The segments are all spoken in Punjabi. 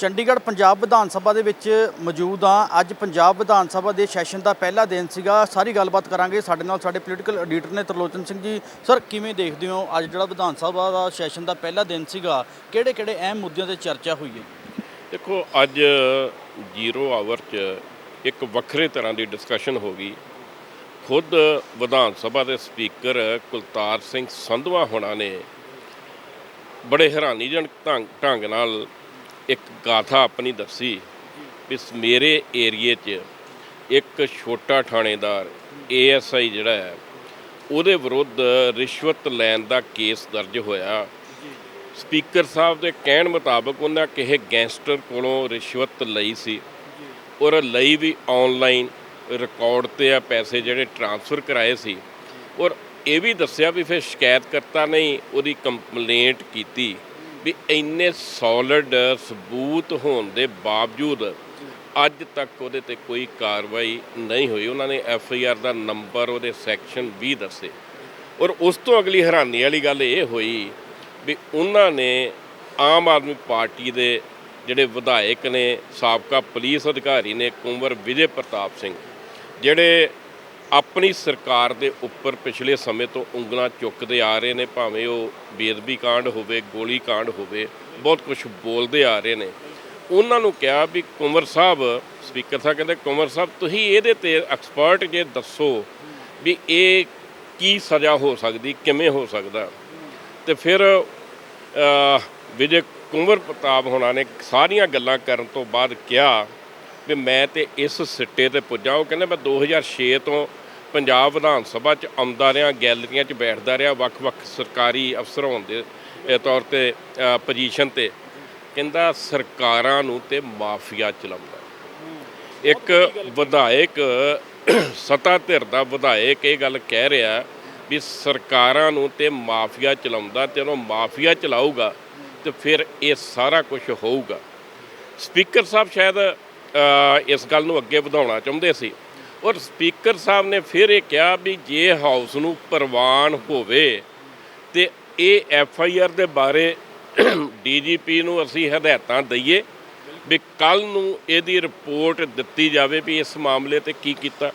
ਚੰਡੀਗੜ੍ਹ ਪੰਜਾਬ ਵਿਧਾਨ ਸਭਾ ਦੇ ਵਿੱਚ ਮੌਜੂਦ ਹਾਂ। ਅੱਜ ਪੰਜਾਬ ਵਿਧਾਨ ਸਭਾ ਦੇ ਸੈਸ਼ਨ ਦਾ ਪਹਿਲਾ ਦਿਨ ਸੀਗਾ। ਸਾਰੀ ਗੱਲਬਾਤ ਕਰਾਂਗੇ। ਸਾਡੇ ਨਾਲ ਸਾਡੇ ਪੋਲੀਟੀਕਲ ਐਡੀਟਰ ਨੇ ਤਰਲੋਚਨ ਸਿੰਘ ਜੀ। ਸਰ ਕਿਵੇਂ ਦੇਖਦੇ ਹੋ ਅੱਜ ਜਿਹੜਾ ਵਿਧਾਨ ਸਭਾ ਦਾ ਸੈਸ਼ਨ ਦਾ ਪਹਿਲਾ ਦਿਨ ਸੀਗਾ? ਕਿਹੜੇ ਕਿਹੜੇ ਅਹਿਮ ਮੁੱਦਿਆਂ ਤੇ ਚਰਚਾ ਹੋਈ ਹੈ? ਦੇਖੋ, ਅੱਜ ਜ਼ੀਰੋ ਆਵਰ 'ਚ ਇੱਕ ਵੱਖਰੇ ਤਰ੍ਹਾਂ ਦੀ ਡਿਸਕਸ਼ਨ ਹੋ ਗਈ। ਖੁਦ ਵਿਧਾਨ ਸਭਾ ਦੇ ਸਪੀਕਰ ਕੁਲਤਾਰ ਸਿੰਘ ਸੰਧਵਾ ਹੋਣਾ ਨੇ ਬੜੇ ਹੈਰਾਨੀਜਨਕ ਢੰਗ ਢੰਗ ਨਾਲ ਇੱਕ ਗਾਥਾ ਆਪਣੀ ਦੱਸੀ ਵੀ ਮੇਰੇ ਏਰੀਏ 'ਚ ਇੱਕ ਛੋਟਾ ਥਾਣੇਦਾਰ ਏਐਸਆਈ ਜਿਹੜਾ ਹੈ, ਉਹਦੇ ਵਿਰੁੱਧ ਰਿਸ਼ਵਤ ਲੈਣ ਦਾ ਕੇਸ ਦਰਜ ਹੋਇਆ। ਸਪੀਕਰ ਸਾਹਿਬ ਦੇ ਕਹਿਣ ਮੁਤਾਬਕ ਉਹਨਾਂ ਕਿਸੇ ਗੈਂਗਸਟਰ ਕੋਲੋਂ ਰਿਸ਼ਵਤ ਲਈ ਸੀ ਔਰ ਲਈ ਵੀ ਆਨਲਾਈਨ ਰਿਕਾਰਡ ਤੇ ਆ ਪੈਸੇ ਜਿਹੜੇ ਟ੍ਰਾਂਸਫਰ ਕਰਾਏ ਸੀ। ਔਰ ਇਹ ਵੀ ਦੱਸਿਆ ਵੀ ਫਿਰ ਸ਼ਿਕਾਇਤਕਰਤਾ ਨੇ ਹੀ ਉਹਦੀ ਕੰਪਲੇਂਟ ਕੀਤੀ। ਵੀ ਇੰਨੇ ਸੋਲਿਡ ਸਬੂਤ ਹੋਣ ਦੇ ਬਾਵਜੂਦ ਅੱਜ ਤੱਕ ਉਹਦੇ ਤੇ ਕੋਈ ਕਾਰਵਾਈ ਨਹੀਂ ਹੋਈ। ਉਹਨਾਂ ਨੇ ਐਫ ਆਈ ਆਰ ਦਾ ਨੰਬਰ ਉਹਦੇ ਸੈਕਸ਼ਨ 20 ਦੱਸੇ। ਔਰ ਉਸ ਤੋਂ ਅਗਲੀ ਹੈਰਾਨੀ ਵਾਲੀ ਗੱਲ ਇਹ ਹੋਈ ਵੀ ਉਹਨਾਂ ਨੇ ਆਮ ਆਦਮੀ ਪਾਰਟੀ ਦੇ ਜਿਹੜੇ ਵਿਧਾਇਕ ਨੇ, ਸਾਬਕਾ ਪੁਲਿਸ ਅਧਿਕਾਰੀ ਨੇ, ਕੁੰਵਰ ਵਿਜੇ ਪ੍ਰਤਾਪ ਸਿੰਘ, ਜਿਹੜੇ ਆਪਣੀ ਸਰਕਾਰ ਦੇ ਉੱਪਰ ਪਿਛਲੇ ਸਮੇਂ ਤੋਂ ਉਂਗਲਾਂ ਚੁੱਕਦੇ ਆ ਰਹੇ ਨੇ, ਭਾਵੇਂ ਉਹ ਬੇਦਬੀ ਕਾਂਡ ਹੋਵੇ, ਗੋਲੀ ਕਾਂਡ ਹੋਵੇ, ਬਹੁਤ ਕੁਝ ਬੋਲਦੇ ਆ ਰਹੇ ਨੇ। ਉਹਨਾਂ ਨੂੰ ਕਿਹਾ ਵੀ ਕੁੰਵਰ ਸਾਹਿਬ, ਸਪੀਕਰ ਸਾਹਿਬ ਕਹਿੰਦੇ, ਕੁੰਵਰ ਸਾਹਿਬ, ਤੁਸੀਂ ਇਹਦੇ ਤੇ ਐਕਸਪਰਟ ਜੇ ਦੱਸੋ ਵੀ ਇਹ ਕੀ ਸਜ਼ਾ ਹੋ ਸਕਦੀ, ਕਿਵੇਂ ਹੋ ਸਕਦਾ। ਤੇ ਫਿਰ ਵਿਜੇ ਕੁੰਵਰ ਪ੍ਰਤਾਪ ਹੋਣਾ ਨੇ ਸਾਰੀਆਂ ਗੱਲਾਂ ਕਰਨ ਤੋਂ ਬਾਅਦ ਕਿਹਾ ਵੀ ਮੈਂ ਤੇ ਇਸ ਸਿੱਟੇ ਤੇ ਪੁੱਜਾ। ਉਹ ਕਹਿੰਦੇ ਮੈਂ 2006 ਤੋਂ ਪੰਜਾਬ ਵਿਧਾਨ ਸਭਾ 'ਚ ਆਉਂਦਾ ਰਿਹਾ, ਗੈਲਰੀਆਂ 'ਚ ਬੈਠਦਾ ਰਿਹਾ, ਵੱਖ-ਵੱਖ ਸਰਕਾਰੀ ਅਫਸਰ ਹੋਣ ਦੇ ਤੌਰ ਤੇ ਪੋਜੀਸ਼ਨ ਤੇ। ਕਹਿੰਦਾ ਸਰਕਾਰਾਂ ਨੂੰ ਤੇ ਮਾਫੀਆ ਚਲਾਉਂਦਾ। ਇੱਕ ਵਿਧਾਇਕ, ਸੱਤਾ ਧਿਰ ਦਾ ਵਿਧਾਇਕ ਇਹ ਗੱਲ ਕਹਿ ਰਿਹਾ ਵੀ ਸਰਕਾਰਾਂ ਨੂੰ ਤੇ ਮਾਫੀਆ ਚਲਾਉਂਦਾ ਤੇ ਉਹਨੂੰ ਮਾਫੀਆ ਚਲਾਊਗਾ ਤੇ ਫਿਰ ਇਹ ਸਾਰਾ ਕੁਝ ਹੋਊਗਾ। ਸਪੀਕਰ ਸਾਹਿਬ ਸ਼ਾਇਦ ਇਸ ਗੱਲ ਨੂੰ ਅੱਗੇ ਵਧਾਉਣਾ ਚਾਹੁੰਦੇ ਸੀ। ਔਰ ਸਪੀਕਰ ਸਾਹਿਬ ਨੇ ਫਿਰ ਇਹ ਕਿਹਾ ਵੀ ਜੇ ਹਾਊਸ ਨੂੰ ਪ੍ਰਵਾਨ ਹੋਵੇ, ਤੇ ਇਹ ਐਫ ਆਈ ਆਰ ਦੇ ਬਾਰੇ ਡੀਜੀਪੀ ਨੂੰ ਅਸੀਂ ਹਦਾਇਤਾਂ ਦਈਏ ਵੀ ਕੱਲ ਨੂੰ ਇਹਦੀ ਰਿਪੋਰਟ ਦਿੱਤੀ ਜਾਵੇ ਵੀ ਇਸ ਮਾਮਲੇ ਤੇ ਕੀ ਕੀਤਾ।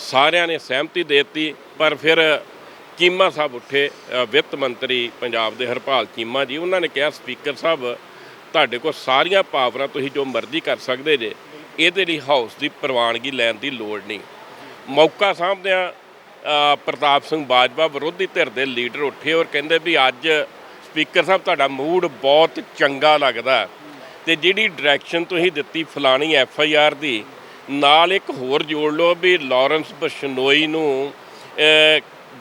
ਸਾਰਿਆਂ ਨੇ ਸਹਿਮਤੀ ਦੇ ਦਿੱਤੀ, ਪਰ ਫਿਰ ਚੀਮਾ ਸਾਹਿਬ ਉੱਠੇ ਵਿੱਤ ਮੰਤਰੀ ਪੰਜਾਬ ਦੇ ਹਰਪਾਲ ਚੀਮਾ ਜੀ, ਉਹਨਾਂ ਨੇ ਕਿਹਾ ਸਪੀਕਰ ਸਾਹਿਬ ਤੁਹਾਡੇ ਕੋਲ ਸਾਰੀਆਂ ਪਾਵਰਾਂ ਤੁਸੀਂ ਜੋ ਮਰਜ਼ੀ ਕਰ ਸਕਦੇ ਜੇ। ਇਹਦੇ ਲਈ ਹਾਊਸ ਦੀ ਪ੍ਰਵਾਨਗੀ ਲੈਣ ਦੀ ਲੋੜ ਨਹੀਂ। ਮੌਕਾ ਸਾਹਮਣਿਆ ਪ੍ਰਤਾਪ ਸਿੰਘ ਬਾਜਵਾ ਵਿਰੋਧੀ ਧਿਰ ਦੇ ਲੀਡਰ ਉੱਠੇ ਔਰ ਕਹਿੰਦੇ ਵੀ ਅੱਜ ਸਪੀਕਰ ਸਾਹਿਬ, ਤੁਹਾਡਾ ਮੂਡ ਬਹੁਤ ਚੰਗਾ ਲੱਗਦਾ ਤੇ ਜਿਹੜੀ ਡਾਇਰੈਕਸ਼ਨ ਤੁਸੀਂ ਦਿੱਤੀ ਫਲਾਣੀ ਐਫ ਆਈ ਆਰ ਦੀ, ਨਾਲ ਇੱਕ ਹੋਰ ਜੋੜ ਲਓ ਵੀ ਲਾਰੈਂਸ ਬਸ਼ਨੋਈ ਨੂੰ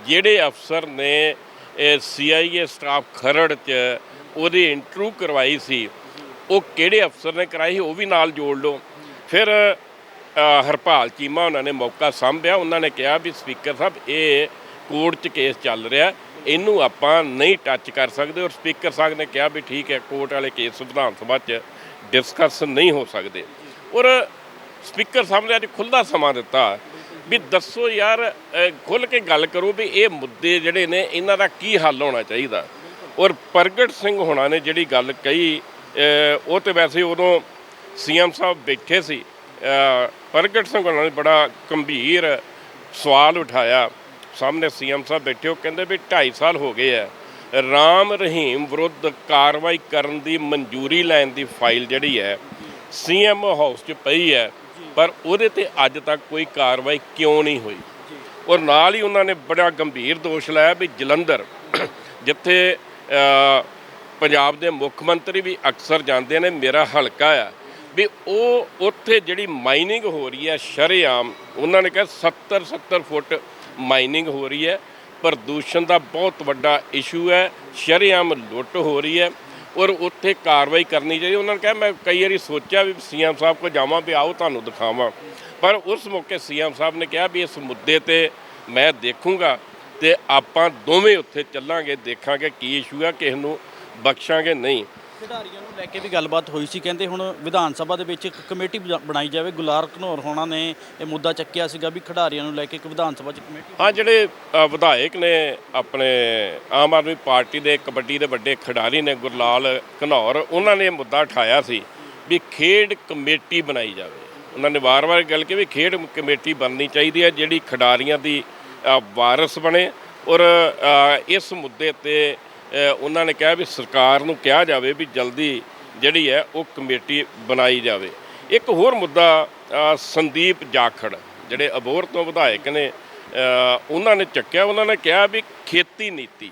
ਜਿਹੜੇ ਅਫਸਰ ਨੇ ਸੀ ਆਈ ਏ ਸਟਾਫ ਖਰੜ 'ਚ, ਉਹਦੀ ਇੰਟਰਵਿਊ ਕਰਵਾਈ ਸੀ। ਉਹ ਕਿਹੜੇ ਅਫਸਰ ਨੇ ਕਰਾਈ ਸੀ ਉਹ ਵੀ ਨਾਲ ਜੋੜ ਲਓ। ਫਿਰ ਹਰਪਾਲ ਚੀਮਾ ਉਹਨਾਂ ਨੇ ਮੌਕਾ ਸੰਭਿਆ। ਉਹਨਾਂ ਨੇ ਕਿਹਾ ਵੀ ਸਪੀਕਰ ਸਾਹਿਬ ਇਹ ਕੋਰਟ 'ਚ ਕੇਸ ਚੱਲ ਰਿਹਾ ਇਹਨੂੰ ਆਪਾਂ ਨਹੀਂ ਟੱਚ ਕਰ ਸਕਦੇ ਔਰ ਸਪੀਕਰ ਸਾਹਿਬ ਨੇ ਕਿਹਾ ਵੀ ਠੀਕ ਹੈ ਕੋਰਟ ਵਾਲੇ ਕੇਸ ਵਿਧਾਨ ਸਭਾ 'ਚ ਡਿਸਕਸ ਨਹੀਂ ਹੋ ਸਕਦੇ। ਔਰ ਸਪੀਕਰ ਸਾਹਿਬ ਨੇ ਅੱਜ ਖੁੱਲ੍ਹਾ ਸਮਾਂ ਦਿੱਤਾ ਵੀ ਦੱਸੋ ਯਾਰ ਅ, ਖੁੱਲ੍ਹ ਕੇ ਗੱਲ ਕਰੋ ਵੀ ਇਹ ਮੁੱਦੇ ਜਿਹੜੇ ਨੇ ਇਹਨਾਂ ਦਾ ਕੀ ਹੱਲ ਹੋਣਾ ਚਾਹੀਦਾ। ਔਰ ਪ੍ਰਗਟ ਸਿੰਘ ਹੋਣਾ ਨੇ ਜਿਹੜੀ ਗੱਲ ਕਹੀ ਉਹ ਤੇ ਵੈਸੇ ਉਦੋਂ ਸੀਐਮ ਸਾਹਿਬ ਬੈਠੇ ਸੀ। ਪ੍ਰਗਟ ਸਿੰਘ ਉਹਨਾਂ ਨੇ ਬੜਾ ਗੰਭੀਰ ਸਵਾਲ ਉਠਾਇਆ। ਸਾਹਮਣੇ ਸੀਐਮ ਸਾਹਿਬ ਬੈਠੇ, ਉਹ ਕਹਿੰਦੇ ਵੀ 2.5 ਸਾਲ ਹੋ ਗਏ ਆ। ਰਾਮ ਰਹੀਮ ਵਿਰੁੱਧ ਕਾਰਵਾਈ ਕਰਨ ਦੀ ਮਨਜ਼ੂਰੀ ਲੈਣ ਦੀ ਫਾਈਲ ਜਿਹੜੀ ਹੈ, ਸੀਐਮ ਹਾਊਸ 'ਚ ਪਈ ਹੈ। ਪਰ ਉਹਦੇ ਤੇ ਅੱਜ ਤੱਕ ਕੋਈ ਕਾਰਵਾਈ ਕਿਉਂ ਨਹੀਂ ਹੋਈ? ਔਰ ਨਾਲ ਹੀ ਉਹਨਾਂ ਨੇ ਬੜਾ ਗੰਭੀਰ ਦੋਸ਼ ਲਾਇਆ ਵੀ ਜਲੰਧਰ ਜਿੱਥੇ ਪੰਜਾਬ ਦੇ ਮੁੱਖ ਮੰਤਰੀ ਵੀ ਅਕਸਰ ਜਾਂਦੇ ਨੇ, ਮੇਰਾ ਹਲਕਾ ਆ, ਵੀ ਉਹ ਉੱਥੇ ਜਿਹੜੀ ਮਾਈਨਿੰਗ ਹੋ ਰਹੀ ਹੈ, ਸ਼ਰੇਆਮ ਉਹਨਾਂ ਨੇ ਕਿਹਾ 70 70 ਫੁੱਟ ਮਾਈਨਿੰਗ ਹੋ ਰਹੀ ਹੈ, ਪ੍ਰਦੂਸ਼ਣ ਦਾ ਬਹੁਤ ਵੱਡਾ ਇਸ਼ੂ ਹੈ, ਸ਼ਰੇਆਮ ਲੁੱਟ ਹੋ ਰਹੀ ਹੈ ਔਰ ਉੱਥੇ ਕਾਰਵਾਈ ਕਰਨੀ ਚਾਹੀਦੀ ਉਹਨਾਂ ਨੇ ਕਿਹਾ, ਮੈਂ ਕਈ ਵਾਰੀ ਸੋਚਿਆ ਵੀ ਸੀਐਮ ਸਾਹਿਬ ਕੋਲ ਜਾਵਾਂ ਵੀ ਆਓ ਤੁਹਾਨੂੰ ਦਿਖਾਵਾਂ। ਪਰ ਉਸ ਮੌਕੇ ਸੀਐਮ ਸਾਹਿਬ ਨੇ ਕਿਹਾ ਵੀ ਇਸ ਮੁੱਦੇ ਤੇ ਮੈਂ ਦੇਖੂੰਗਾ ਤੇ ਆਪਾਂ ਦੋਵੇਂ ਉੱਥੇ ਚੱਲਾਂਗੇ, ਦੇਖਾਂਗੇ ਕੀ ਇਸ਼ੂ ਹੈ ਕਿਸ ਨੂੰ ਬਖਸ਼ਾਂਗੇ? ਨਹੀਂ। ਖਿਡਾਰੀਆਂ ਨੂੰ ਲੈ ਕੇ ਵੀ ਗੱਲਬਾਤ ਹੋਈ ਸੀ। ਕਹਿੰਦੇ ਹੁਣ ਵਿਧਾਨ ਸਭਾ ਦੇ ਵਿੱਚ ਇੱਕ ਕਮੇਟੀ ਬਣਾ- ਬਣਾਈ ਜਾਵੇ। ਗੁਲਾਰ ਘਨੌਰ ਹੋਣਾ ਨੇ ਇਹ ਮੁੱਦਾ ਚੱਕਿਆ ਸੀਗਾ ਵੀ ਖਿਡਾਰੀਆਂ ਨੂੰ ਲੈ ਕੇ ਇੱਕ ਵਿਧਾਨ ਸਭਾ 'ਚ ਕਮੇਟੀ ਹਾਂ ਜਿਹੜੇ ਅ, ਵਿਧਾਇਕ ਨੇ ਆਪਣੇ ਆਮ ਆਦਮੀ ਪਾਰਟੀ ਦੇ ਕਬੱਡੀ ਦੇ ਵੱਡੇ ਖਿਡਾਰੀ ਨੇ ਗੁਰਲਾਲ ਘਨੌਰ ਉਹਨਾਂ ਨੇ ਇਹ ਮੁੱਦਾ ਉਠਾਇਆ ਸੀ ਵੀ ਖੇਡ ਕਮੇਟੀ ਬਣਾਈ ਜਾਵੇ। ਉਹਨਾਂ ਨੇ ਵਾਰ-ਵਾਰ ਗੱਲ ਕੀਤੀ ਵੀ ਖੇਡ ਕਮੇਟੀ ਬਣਨੀ ਚਾਹੀਦੀ ਹੈ ਜਿਹੜੀ ਖਿਡਾਰੀਆਂ ਦੀ ਅ, ਵਾਰਸ ਬਣੇ ਔਰ ਅ, ਇਸ ਮੁੱਦੇ ਤੇ ਉਹਨਾਂ ਨੇ ਕਿਹਾ ਵੀ ਸਰਕਾਰ ਨੂੰ ਕਿਹਾ ਜਾਵੇ ਵੀ ਜਲਦੀ ਜਿਹੜੀ ਹੈ ਉਹ ਕਮੇਟੀ ਬਣਾਈ ਜਾਵੇ। ਇੱਕ ਹੋਰ ਮੁੱਦਾ ਸੰਦੀਪ ਜਾਖੜ, ਜਿਹੜੇ ਅਬੋਰ ਤੋਂ ਵਿਧਾਇਕ ਨੇ ਉਹਨਾਂ ਨੇ ਚੱਕਿਆ, ਉਹਨਾਂ ਨੇ ਕਿਹਾ ਵੀ ਖੇਤੀ ਨੀਤੀ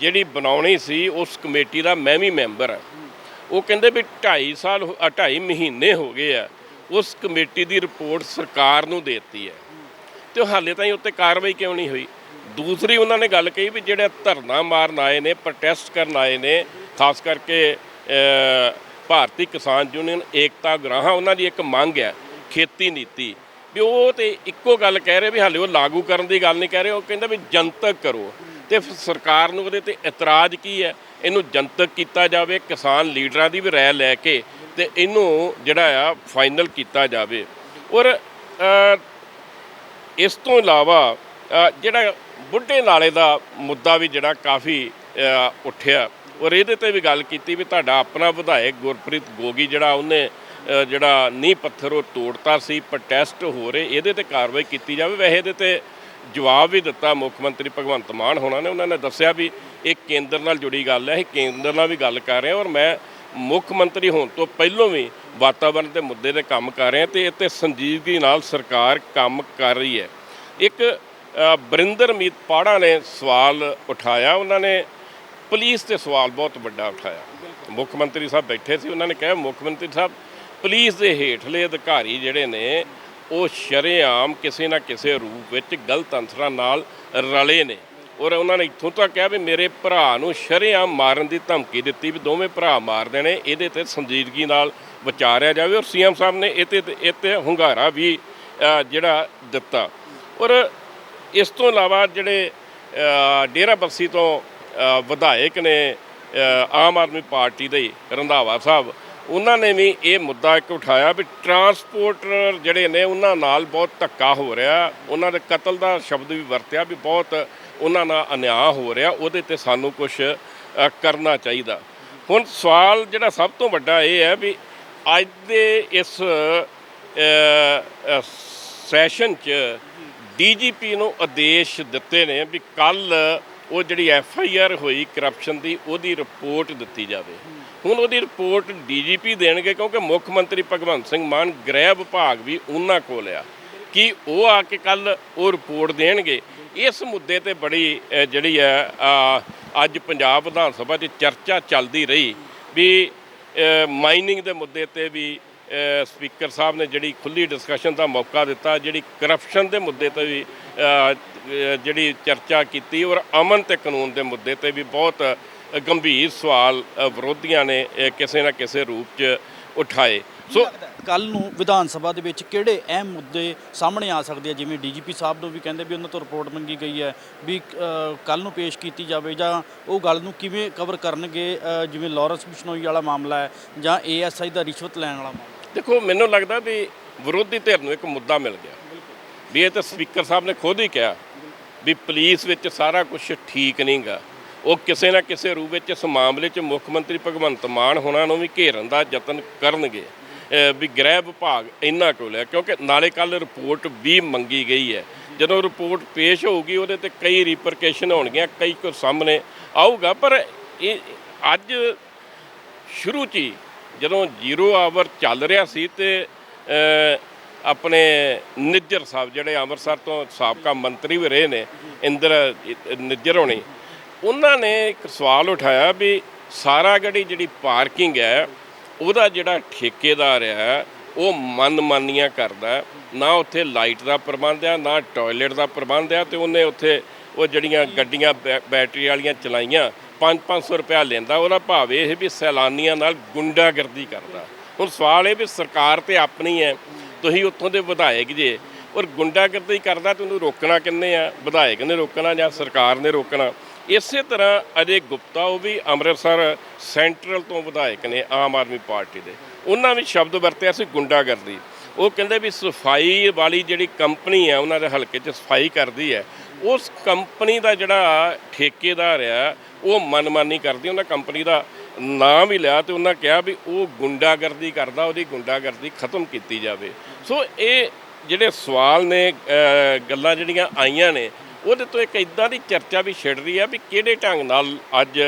ਜਿਹੜੀ ਬਣਾਉਣੀ ਸੀ, ਉਸ ਕਮੇਟੀ ਦਾ ਮੈਂ ਵੀ ਮੈਂਬਰ ਹਾਂ। ਉਹ ਕਹਿੰਦੇ ਵੀ 2.5 ਸਾਲ 2.5 ਮਹੀਨੇ ਹੋ ਗਏ ਆ, ਉਸ ਕਮੇਟੀ ਦੀ ਰਿਪੋਰਟ ਸਰਕਾਰ ਨੂੰ ਦੇਤੀ ਹੈ। ਤੇ ਹਾਲੇ ਤਾਈਂ ਉੱਤੇ ਕਾਰਵਾਈ ਕਿਉਂ ਨਹੀਂ ਹੋਈ? ਦੂਸਰੀ ਉਹਨਾਂ ਨੇ ਗੱਲ ਕਹੀ ਵੀ ਜਿਹੜੇ ਧਰਨਾ ਮਾਰਨ ਆਏ ਨੇ ਪ੍ਰੋਟੈਸਟ ਕਰਨ ਆਏ ਨੇ, ਖਾਸ ਕਰਕੇ ਭਾਰਤੀ ਕਿਸਾਨ ਯੂਨੀਅਨ, ਏਕਤਾ ਗਰਾਹਾਂ, ਉਹਨਾਂ ਦੀ ਇੱਕ ਮੰਗ ਹੈ, ਖੇਤੀ ਨੀਤੀ। ਵੀ ਉਹ ਤੇ ਇੱਕੋ ਗੱਲ ਕਹਿ ਰਹੇ ਵੀ ਹਾਲੇ ਉਹ ਲਾਗੂ ਕਰਨ ਦੀ ਗੱਲ ਨਹੀਂ ਕਹਿ ਰਹੇ, ਉਹ ਕਹਿੰਦਾ ਵੀ ਜਨਤਕ ਕਰੋ। ਤੇ ਸਰਕਾਰ ਨੂੰ ਉਹਦੇ ਤੇ ਇਤਰਾਜ਼ ਕੀ ਹੈ? ਇਹਨੂੰ ਜਨਤਕ ਕੀਤਾ ਜਾਵੇ, ਕਿਸਾਨ ਲੀਡਰਾਂ ਦੀ ਵੀ ਰਾਏ ਲੈ ਕੇ ਤੇ ਇਹਨੂੰ ਜਿਹੜਾ ਆ ਫਾਈਨਲ ਕੀਤਾ ਜਾਵੇ। ਔਰ ਇਸ ਤੋਂ ਇਲਾਵਾ ਜਿਹੜਾ ਬੁੱਢੇ ਨਾਲੇ ਦਾ ਮੁੱਦਾ ਵੀ ਜਿਹੜਾ ਕਾਫੀ ਉੱਠਿਆ। ਔਰ ਇਹਦੇ ਤੇ ਵੀ ਗੱਲ ਕੀਤੀ ਵੀ ਤੁਹਾਡਾ ਆਪਣਾ ਵਿਧਾਇਕ ਗੁਰਪ੍ਰੀਤ ਗੋਗੀ ਜਿਹੜਾ ਉਹਨੇ ਜਿਹੜਾ ਨੀਂਹ ਪੱਥਰ ਉਹ ਤੋੜਤਾ ਸੀ ਪ੍ਰੋਟੈਸਟ ਹੋ ਰਹੇ, ਇਹਦੇ ਤੇ ਕਾਰਵਾਈ ਕੀਤੀ ਜਾਵੇ। ਵੈਸੇ ਇਹਦੇ ਤੇ ਜਵਾਬ ਵੀ ਦਿੱਤਾ ਮੁੱਖ ਮੰਤਰੀ ਭਗਵੰਤ ਮਾਨ ਹੋਣਾ ਨੇ। ਉਹਨਾਂ ਨੇ ਦੱਸਿਆ ਵੀ ਇਹ ਕੇਂਦਰ ਨਾਲ ਜੁੜੀ ਗੱਲ ਹੈ, ਇਹ ਕੇਂਦਰ ਨਾਲ ਵੀ ਗੱਲ ਕਰ ਰਹੇ ਔਰ ਮੈਂ ਮੁੱਖ ਮੰਤਰੀ ਹੋਣ ਤੋਂ ਪਹਿਲਾਂ ਵੀ ਵਾਤਾਵਰਣ ਦੇ ਮੁੱਦੇ ਤੇ ਕੰਮ ਕਰ ਰਹੇ ਹਾਂ ਤੇ ਇੱਥੇ ਸੰਜੀਦਗੀ ਨਾਲ ਸਰਕਾਰ ਕੰਮ ਕਰ ਰਹੀ ਹੈ। ਇੱਕ ਅ, ਬਰਿੰਦਰਮੀਤ ਪਾੜਾ ਨੇ ਸਵਾਲ ਉਠਾਇਆ। ਉਹਨਾਂ ਨੇ ਪੁਲਿਸ ਤੇ ਸਵਾਲ ਬਹੁਤ ਵੱਡਾ ਉਠਾਇਆ। ਮੁੱਖ ਮੰਤਰੀ ਸਾਹਿਬ ਬੈਠੇ ਸੀ ਉਹਨਾਂ ਨੇ ਕਿਹਾ ਮੁੱਖ ਮੰਤਰੀ ਸਾਹਿਬ ਪੁਲਿਸ ਦੇ ਹੇਠਲੇ ਅਧਿਕਾਰੀ ਜਿਹੜੇ ਨੇ ਉਹ ਸ਼ਰੇਆਮ ਕਿਸੇ ਨਾ ਕਿਸੇ ਰੂਪ ਵਿੱਚ ਗਲਤ ਅੰਸਰਾਂ ਨਾਲ ਰਲੇ ਨੇ। ਔਰ ਉਹਨਾਂ ਨੇ ਇੱਥੋਂ ਤੱਕ ਕਿਹਾ ਵੀ ਮੇਰੇ ਭਰਾ ਨੂੰ ਸ਼ਰੇਆਮ ਮਾਰਨ ਦੀ ਧਮਕੀ ਦਿੱਤੀ ਵੀ ਦੋਵੇਂ ਭਰਾ ਮਾਰ ਦੇਣੇ ਇਹਦੇ ਤੇ ਸੰਜੀਦਗੀ ਨਾਲ ਵਿਚਾਰਿਆ ਜਾਵੇ। ਔਰ ਸੀਐਮ ਸਾਹਿਬ ਨੇ ਇਹ ਤੇ ਇਹ ਤੇ ਹੁੰਗਾਰਾ ਵੀ ਜਿਹੜਾ ਦਿੱਤਾ। ਔਰ ਇਸ ਤੋਂ ਇਲਾਵਾ ਜਿਹੜੇ ਅ, ਡੇਰਾ ਬੱਸੀ ਤੋਂ ਵਿਧਾਇਕ ਨੇ ਆਮ ਆਦਮੀ ਪਾਰਟੀ ਦੇ ਰੰਧਾਵਾ ਸਾਹਿਬ ਉਹਨਾਂ ਨੇ ਵੀ ਇਹ ਮੁੱਦਾ ਇੱਕ ਉਠਾਇਆ ਵੀ ਟਰਾਂਸਪੋਰਟਰ ਜਿਹੜੇ ਨੇ ਉਹਨਾਂ ਨਾਲ ਬਹੁਤ ਧੱਕਾ ਹੋ ਰਿਹਾ। ਉਹਨਾਂ ਦੇ ਕਤਲ ਦਾ ਸ਼ਬਦ ਵੀ ਵਰਤਿਆ ਵੀ ਬਹੁਤ ਉਹਨਾਂ ਨਾਲ ਅਨਿਆਂ ਹੋ ਰਿਹਾ। ਉਹਦੇ ਤੇ ਸਾਨੂੰ ਕੁਝ ਕਰਨਾ ਚਾਹੀਦਾ। ਹੁਣ ਸਵਾਲ ਜਿਹੜਾ ਸਭ ਤੋਂ ਵੱਡਾ ਇਹ ਹੈ ਵੀ ਅੱਜ ਦੇ ਇਸ ਸੈਸ਼ਨ 'ਚ ਡੀਜੀਪੀ ਨੂੰ ਆਦੇਸ਼ ਦਿੱਤੇ ਨੇ ਵੀ ਕੱਲ ਉਹ ਜਿਹੜੀ ਐਫ ਆਈ ਆਰ ਹੋਈ ਕਰਪਸ਼ਨ ਦੀ, ਉਹਦੀ ਰਿਪੋਰਟ ਦਿੱਤੀ ਜਾਵੇ। ਹੁਣ ਉਹਦੀ ਰਿਪੋਰਟ ਡੀਜੀਪੀ ਦੇਣਗੇ ਕਿਉਂਕਿ ਮੁੱਖ ਮੰਤਰੀ ਭਗਵੰਤ ਸਿੰਘ ਮਾਨ ਗ੍ਰਹਿ ਵਿਭਾਗ ਵੀ ਉਹਨਾਂ ਕੋਲ ਆ। ਕਿ ਉਹ ਆ ਕੇ ਕੱਲ ਉਹ ਰਿਪੋਰਟ ਦੇਣਗੇ? ਇਸ ਮੁੱਦੇ ਤੇ ਬੜੀ ਜਿਹੜੀ ਹੈ ਅੱਜ ਪੰਜਾਬ ਵਿਧਾਨ ਸਭਾ 'ਚ ਚਰਚਾ ਚੱਲਦੀ ਰਹੀ ਵੀ ਮਾਈਨਿੰਗ ਦੇ ਮੁੱਦੇ ਤੇ ਵੀ ਸਪੀਕਰ ਸਾਹਿਬ ਨੇ ਜਿਹੜੀ ਖੁੱਲੀ ਡਿਸਕਸ਼ਨ ਦਾ ਮੌਕਾ ਦਿੱਤਾ ਜਿਹੜੀ ਕਰਪਸ਼ਨ ਦੇ ਮੁੱਦੇ ਤੇ ਵੀ ਜਿਹੜੀ ਚਰਚਾ ਕੀਤੀ ਔਰ ਅਮਨ ਤੇ ਕਾਨੂੰਨ ਦੇ ਮੁੱਦੇ ਤੇ ਵੀ ਬਹੁਤ ਗੰਭੀਰ ਸਵਾਲ ਵਿਰੋਧੀਆਂ ਨੇ ਕਿਸੇ ਨਾ ਕਿਸੇ ਰੂਪ 'ਚ ਉਠਾਏ। ਸੋ ਕੱਲ ਨੂੰ ਵਿਧਾਨ ਸਭਾ ਦੇ ਵਿੱਚ ਕਿਹੜੇ ਅਹਿਮ ਮੁੱਦੇ ਸਾਹਮਣੇ ਆ ਸਕਦੇ ਆ? ਜਿਵੇਂ ਡੀਜੀਪੀ ਸਾਹਿਬ ਨੂੰ ਵੀ ਕਹਿੰਦੇ ਵੀ ਉਹਨਾਂ ਤੋਂ ਰਿਪੋਰਟ ਮੰਗੀ ਗਈ ਹੈ ਵੀ ਕੱਲ ਨੂੰ ਪੇਸ਼ ਕੀਤੀ ਜਾਵੇ ਜਾਂ ਉਹ ਗੱਲ ਨੂੰ ਕਿਵੇਂ ਕਵਰ ਕਰਨਗੇ ਜਿਵੇਂ ਲਾਰੈਂਸ ਬਿਸ਼ਨੋਈ ਵਾਲਾ ਮਾਮਲਾ ਹੈ ਜਾਂ ਏਐਸਆਈ ਦਾ ਰਿਸ਼ਵਤ ਲੈਣ ਵਾਲਾ ਮਾਮਲਾ ਦੇਖੋ, ਮੈਨੂੰ ਲੱਗਦਾ ਵੀ ਵਿਰੋਧੀ ਧਿਰ ਨੂੰ ਇੱਕ ਮੁੱਦਾ ਮਿਲ ਗਿਆ। ਵੀ ਇਹ ਤਾਂ ਸਪੀਕਰ ਸਾਹਿਬ ਨੇ ਖੁਦ ਹੀ ਕਿਹਾ ਵੀ ਪੁਲਿਸ ਵਿੱਚ ਸਾਰਾ ਕੁਝ ਠੀਕ ਨਹੀਂਗਾ। ਉਹ ਕਿਸੇ ਨਾ ਕਿਸੇ ਰੂਪ ਵਿੱਚ ਇਸ ਮਾਮਲੇ 'ਚ ਮੁੱਖ ਮੰਤਰੀ ਭਗਵੰਤ ਮਾਨ ਹੋਣਾ ਨੂੰ ਵੀ ਘੇਰਨ ਦਾ ਯਤਨ ਕਰਨਗੇ। ਵੀ ਗ੍ਰਹਿ ਵਿਭਾਗ ਇੰਨਾ ਕੋਲ ਲਿਆ ਕਿਉਂਕਿ ਨਾਲੇ ਕੱਲ ਰਿਪੋਰਟ ਵੀ ਮੰਗੀ ਗਈ ਹੈ। ਜਦੋਂ ਰਿਪੋਰਟ ਪੇਸ਼ ਹੋਊਗੀ, ਉਹਦੇ ਤੇ ਕਈ ਰੀਪਰਕੇਸ਼ਨ ਹੋਣਗੀਆਂ, ਕਈ ਕੁਝ ਸਾਹਮਣੇ ਆਊਗਾ। ਪਰ ਇਹ ਅੱਜ ਸ਼ੁਰੂ 'ਚ ਹੀ ਜਦੋਂ ਜ਼ੀਰੋ ਆਵਰ ਚੱਲ ਰਿਹਾ ਸੀ ਤੇ ਆਪਣੇ ਨਿੱਜਰ ਸਾਹਿਬ ਜਿਹੜੇ ਅੰਮ੍ਰਿਤਸਰ ਤੋਂ ਸਾਬਕਾ ਮੰਤਰੀ ਵੀ ਰਹੇ ਨੇ, ਇੰਦਰ, ਨਿੱਜਰ ਹੋਣੀ, ਉਹਨਾਂ ਨੇ ਇੱਕ ਸਵਾਲ ਉਠਾਇਆ ਵੀ ਸਾਰਾ ਸਾਰਾਗੜੀ ਜਿਹੜੀ ਪਾਰਕਿੰਗ ਹੈ, ਉਹਦਾ ਜਿਹੜਾ ਠੇਕੇਦਾਰ ਹੈ, ਉਹ ਮਨਮਾਨੀਆਂ ਕਰਦਾ ਨਾ ਉੱਥੇ ਲਾਈਟ ਦਾ ਪ੍ਰਬੰਧ ਆ ਨਾ ਟਾਇਲਟ ਦਾ ਪ੍ਰਬੰਧ ਆ ਤੇ ਉਹਨੇ ਉੱਥੇ ਉਹ ਜਿਹੜੀਆਂ ਗੱਡੀਆਂ, ਬੈ- ਬੈਟਰੀ ਵਾਲੀਆਂ ਚਲਾਈਆਂ 5-500 ਰੁਪਇਆ ਲੈਂਦਾ, ਉਹਦਾ ਭਾਵ ਇਹ ਵੀ ਸੈਲਾਨੀਆਂ ਨਾਲ ਗੁੰਡਾਗਰਦੀ ਕਰਦਾ। ਹੁਣ ਸਵਾਲ ਇਹ ਵੀ ਸਰਕਾਰ ਤੇ ਆਪਣੀ ਹੈ, ਤੁਸੀਂ ਉੱਥੋਂ ਦੇ ਵਿਧਾਇਕ ਜੇ, ਔਰ ਗੁੰਡਾਗਰਦੀ ਕਰਦਾ ਤੇ ਉਹਨੂੰ ਰੋਕਣਾ ਕਿੰਨੇ ਆ? ਵਿਧਾਇਕ ਨੇ ਰੋਕਣਾ ਜਾਂ ਸਰਕਾਰ ਨੇ ਰੋਕਣਾ? ਇਸੇ ਤਰ੍ਹਾਂ ਅਜੇ ਗੁਪਤਾ, ਉਹ ਵੀ ਅੰਮ੍ਰਿਤਸਰ ਸੈਂਟਰਲ ਤੋਂ ਵਿਧਾਇਕ ਨੇ ਆਮ ਆਦਮੀ ਪਾਰਟੀ ਦੇ, ਉਹਨਾਂ ਵੀ ਸ਼ਬਦ ਵਰਤਿਆ ਸੀ ਗੁੰਡਾਗਰਦੀ। ਉਹ ਕਹਿੰਦੇ ਵੀ ਸਫ਼ਾਈ ਵਾਲੀ ਜਿਹੜੀ ਕੰਪਨੀ ਹੈ, ਉਹਨਾਂ ਦੇ ਹਲਕੇ 'ਚ ਸਫ਼ਾਈ ਕਰਦੀ ਹੈ ਉਸ ਕੰਪਨੀ ਦਾ ਜਿਹੜਾ ਠੇਕੇਦਾਰ ਆ, ਉਹ ਮਨਮਾਨੀ ਕਰਦੀ, ਉਹਨਾਂ ਕੰਪਨੀ ਦਾ ਨਾਂ ਵੀ ਲਿਆ ਤੇ ਉਹਨਾਂ ਕਿਹਾ ਵੀ ਉਹ ਗੁੰਡਾਗਰਦੀ ਕਰਦਾ, ਉਹਦੀ ਗੁੰਡਾਗਰਦੀ ਖਤਮ ਕੀਤੀ ਜਾਵੇ। ਸੋ ਇਹ ਜਿਹੜੇ ਸਵਾਲ ਨੇ ਗੱਲਾਂ ਜਿਹੜੀਆਂ ਆਈਆਂ ਨੇ, ਉਹਦੇ ਤੋਂ ਇੱਕ ਇਦਾਂ ਦੀ ਚਰਚਾ ਵੀ ਛਿੜ ਰਹੀ ਆ ਵੀ ਕਿਹੜੇ ਢੰਗ ਨਾਲ ਅੱਜ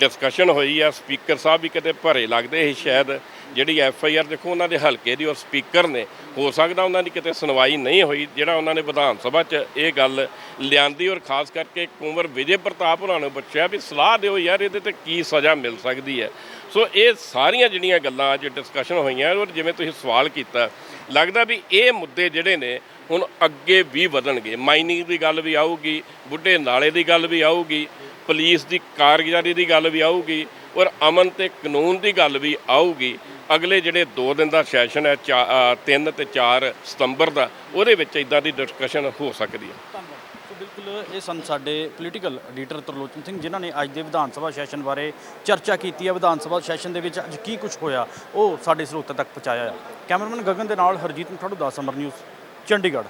ਡਿਸਕਸ਼ਨ ਹੋਈ ਆ। ਸਪੀਕਰ ਸਾਹਿਬ ਵੀ ਕਿਤੇ ਭਰੇ ਲੱਗਦੇ ਸੀ ਸ਼ਾਇਦ। ਜਿਹੜੀ ਐਫ ਆਈ ਆਰ ਦੇਖੋ, ਉਹਨਾਂ ਦੇ ਹਲਕੇ ਦੀ ਔਰ ਸਪੀਕਰ ਨੇ, ਹੋ ਸਕਦਾ ਉਹਨਾਂ ਦੀ ਕਿਤੇ ਸੁਣਵਾਈ ਨਹੀਂ ਹੋਈ, ਜਿਹੜਾ ਉਹਨਾਂ ਨੇ ਵਿਧਾਨ ਸਭਾ 'ਚ ਇਹ ਗੱਲ ਲਿਆਂਦੀ ਔਰ ਖਾਸ ਕਰਕੇ ਕੁੰਵਰ ਵਿਜੇ ਪ੍ਰਤਾਪ ਹੋਰਾਂ ਨੂੰ ਪੁੱਛਿਆ ਵੀ ਸਲਾਹ ਦਿਓ ਯਾਰ, ਇਹਦੇ ਤੇ ਕੀ ਸਜ਼ਾ ਮਿਲ ਸਕਦੀ ਹੈ। ਸੋ ਇਹ ਸਾਰੀਆਂ ਜਿਹੜੀਆਂ ਗੱਲਾਂ ਅੱਜ ਡਿਸਕਸ਼ਨ ਹੋਈਆਂ ਔਰ ਜਿਵੇਂ ਤੁਸੀਂ ਸਵਾਲ ਕੀਤਾ, ਲੱਗਦਾ ਵੀ ਇਹ ਮੁੱਦੇ ਜਿਹੜੇ ਨੇ, ਹੁਣ ਅੱਗੇ ਵੀ ਵਧਣਗੇ। ਮਾਈਨਿੰਗ ਦੀ ਗੱਲ ਵੀ ਆਊਗੀ, ਬੁੱਢੇ ਨਾਲੇ ਦੀ ਗੱਲ ਵੀ ਆਊਗੀ, ਪੁਲਿਸ ਦੀ ਕਾਰਗੁਜ਼ਾਰੀ ਦੀ ਗੱਲ ਵੀ ਆਊਗੀ ਔਰ ਅਮਨ ਤੇ ਕਾਨੂੰਨ ਦੀ ਗੱਲ ਵੀ ਆਊਗੀ। ਅਗਲੇ ਜਿਹੜੇ 2 ਦਿਨ ਦਾ ਸੈਸ਼ਨ ਹੈ 3 ਤੇ 4 ਸਤੰਬਰ ਦਾ, ਉਹਦੇ ਵਿੱਚ ਇਦਾਂ ਦੀ ਡਿਸਕਸ਼ਨ ਹੋ ਸਕਦੀ ਹੈ। ਧੰਨਵਾਦ। ਬਿਲਕੁਲ ਇਹ ਸਨ ਸਾਡੇ ਪੋਲੀਟੀਕਲ ਐਡੀਟਰ ਤਰਲੋਚਨ ਸਿੰਘ, ਜਿਨ੍ਹਾਂ ਨੇ ਅੱਜ ਦੇ ਵਿਧਾਨ ਸਭਾ ਸੈਸ਼ਨ ਬਾਰੇ ਚਰਚਾ ਕੀਤੀ ਹੈ। ਵਿਧਾਨ ਸਭਾ ਸੈਸ਼ਨ ਦੇ ਵਿੱਚ ਅੱਜ ਕੀ ਕੁਝ ਹੋਇਆ, ਉਹ ਸਾਡੇ ਸਰੋਤਿਆਂ ਤੱਕ ਪਹੁੰਚਾਇਆ ਹੈ ਕੈਮਰਾਮੈਨ ਗਗਨ ਦੇ ਨਾਲ ਹਰਜੀਤ ਮਠਾੜੂ ਦਾ ਸਮਰ ਨਿਊਜ਼ ਚੰਡੀਗੜ੍ਹ।